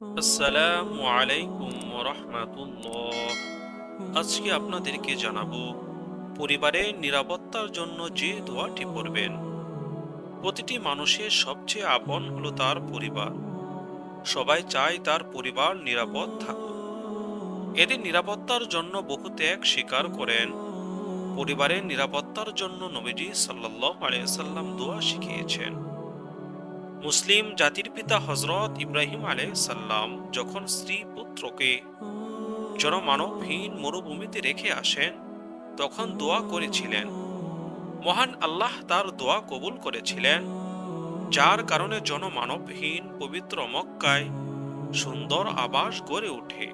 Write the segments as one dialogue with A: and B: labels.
A: আসসালামু আলাইকুম রহমাতুল্লাহ আজকে আপনাদেরকে জানাব পরিবারের নিরাপত্তার জন্য যে দোয়াটি পড়বেন। প্রতিটি মানুষের সবচেয়ে আপন হলো তার পরিবার। সবাই চায় তার পরিবার নিরাপদ থাকুক। এদের নিরাপত্তার জন্য বহু ত্যাগ স্বীকার করেন। পরিবারের নিরাপত্তার জন্য নবীজি সাল্লাহ আলাইসাল্লাম দোয়া শিখিয়েছেন। মুসলিম জাতির পিতা হজরত ইব্রাহিম আলে সাল্লাম যখন স্ত্রী পুত্রকে জনমানবহীন মরুভূমিতে রেখে আসেন, তখন দোয়া করেছিলেন। মহান আল্লাহ তার দোয়া কবুল করেছিলেন, যার কারণে জনমানবহীন পবিত্র মক্কায় সুন্দর আবাস গড়ে ওঠে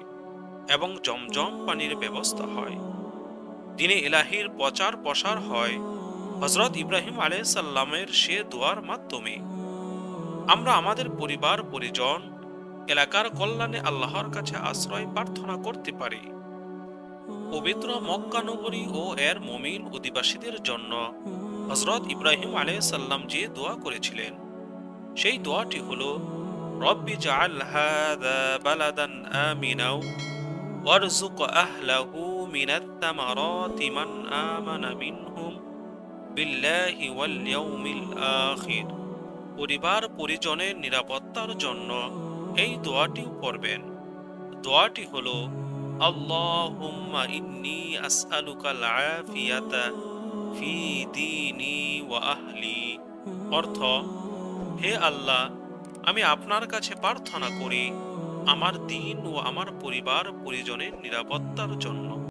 A: এবং জমজম পানির ব্যবস্থা হয়। দিনে এলাহির প্রচার প্রসার হয়। হজরত ইব্রাহিম সাল্লামের সে দোয়ার মাধ্যমে আমরা আমাদের পরিবার, পরিজন, এলাকার কল্যাণে আল্লাহর কাছে আশ্রয় প্রার্থনা করতে পারি। পবিত্র মক্কা নগরী ও এর মমিন অধিবাসীদের জন্য হজরত ইব্রাহিম সাল্লাম যে দোয়া করেছিলেন, সেই দোয়াটি হল, রব্বি জাআল হাযা বালাদান আমিনাও ওয়ারযুক আহলাহু মিনাত তামারাতি মান আমানা মিনহুম বিল্লাহি ওয়াল ইয়াউমিল আখির। পরিবার পরিজনের নিরাপত্তার জন্য এই দোয়াটিও পড়বেন। দোয়াটি হল অর্থ, হে আল্লাহ, আমি আপনার কাছে প্রার্থনা করি আমার দিন ও আমার পরিবার পরিজনের নিরাপত্তার জন্য।